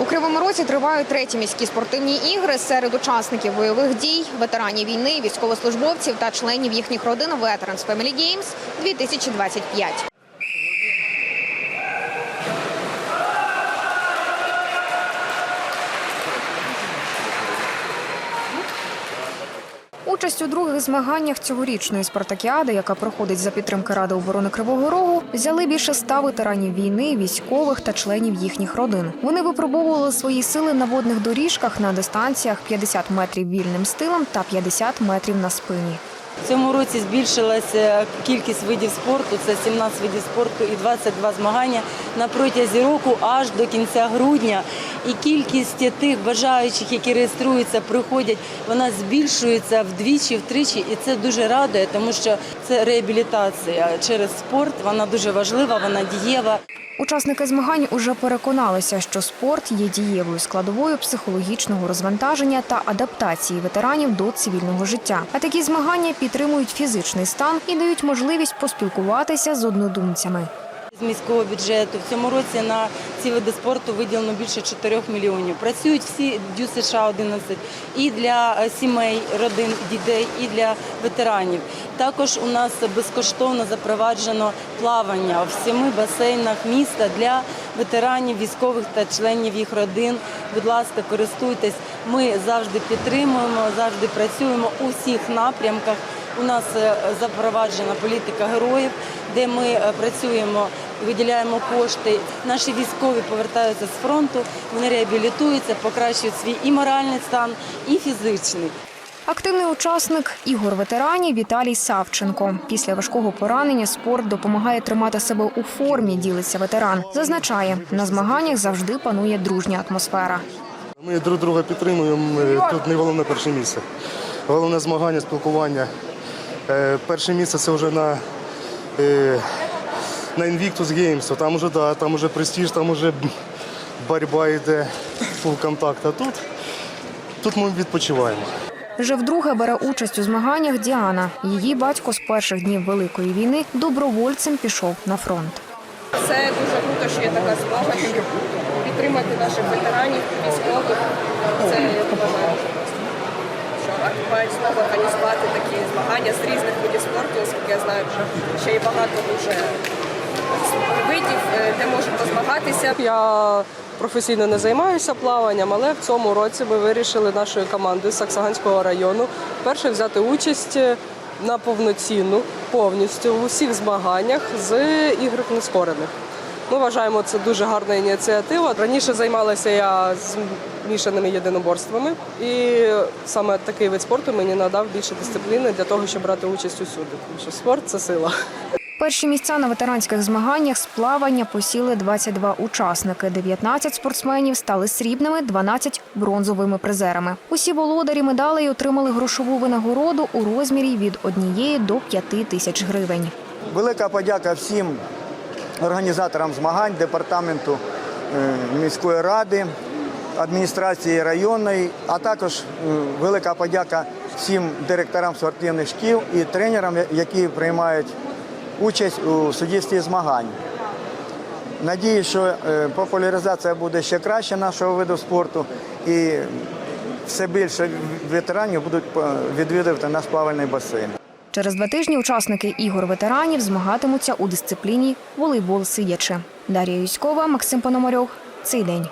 У Кривому Розі тривають треті міські спортивні ігри серед учасників бойових дій, ветеранів війни, військовослужбовців та членів їхніх родин Veterans Family Games 2025. Участь у других змаганнях цьогорічної спартакіади, яка проходить за підтримки Ради оборони Кривого Рогу, взяли більше ста ветеранів війни, військових та членів їхніх родин. Вони випробовували свої сили на водних доріжках на дистанціях 50 метрів вільним стилем та 50 метрів на спині. В цьому році збільшилася кількість видів спорту. Це 17 видів спорту і 22 змагання на протязі року аж до кінця грудня. І кількість тих бажаючих, які реєструються, приходять, вона збільшується вдвічі, втричі, і це дуже радує, тому що це реабілітація через спорт. Вона дуже важлива, вона дієва. Учасники змагань уже переконалися, що спорт є дієвою складовою психологічного розвантаження та адаптації ветеранів до цивільного життя. А такі змагання підтримують фізичний стан і дають можливість поспілкуватися з однодумцями. З міського бюджету в цьому році на ці види спорту виділено більше 4 мільйонів. Працюють всі дю США 11 і для е, сімей, родин, дітей, і для ветеранів. Також у нас безкоштовно запроваджено плавання в семи басейнах міста для ветеранів, військових та членів їх родин. Будь ласка, користуйтесь. Ми завжди підтримуємо, завжди працюємо у всіх напрямках. У нас е, запроваджена політика героїв, де ми е, працюємо, виділяємо кошти. Наші військові повертаються з фронту, вони реабілітуються, покращують свій і моральний стан, і фізичний. Активний учасник ігор ветеранів Віталій Савченко. Після важкого поранення спорт допомагає тримати себе у формі. Ділиться ветеран. Зазначає, на змаганнях завжди панує дружня атмосфера. Ми друг друга підтримуємо. Е, Тут не головне перше місце. Головне змагання, спілкування. Е, Перше місце це вже на, е, на Invictus Games. То Там вже да, там вже престиж, там вже боротьба йде, фул контакт. А тут, тут ми відпочиваємо. Вже вдруге бере участь у змаганнях Діана. Її батько з перших днів Великої війни добровольцем пішов на фронт. Це дуже круто, що є така змога, щоб підтримати наших ветеранів, військових. Це я вважаю, що мають змогу організувати такі змагання з різних видів спорту, оскільки я знаю, що ще є багато дуже видів, е, де можуть позмагатися. Я професійно не займаюся плаванням, але в цьому році ми вирішили нашою командою з Саксаганського району перше взяти участь на повноцінну повністю в усіх змаганнях з ігор нескорених. Ми вважаємо це дуже гарна ініціатива. Раніше займалася я з мішаними єдиноборствами, і саме такий вид спорту мені надав більше дисципліни для того, щоб брати участь усюди. Тому що спорт це сила. Перші місця на ветеранських змаганнях з плавання посіли 22 учасники. 19 спортсменів стали срібними, 12 – бронзовими призерами. Усі володарі медалей отримали грошову винагороду у розмірі від 1 до 5 тисяч гривень. Велика подяка всім організаторам змагань, департаменту е, міської ради, адміністрації районної, а також е, велика подяка всім директорам спортивних шкіл і тренерам, які приймають участь у суддівстві змагань. Надію, що е, популяризація буде ще краще нашого виду спорту і все більше ветеранів будуть е, відвідувати наш плавальний басейн. Через два тижні учасники ігор ветеранів змагатимуться у дисципліні волейбол сидячи. Дар'я Юськова, Максим Пономарьов. Цей день.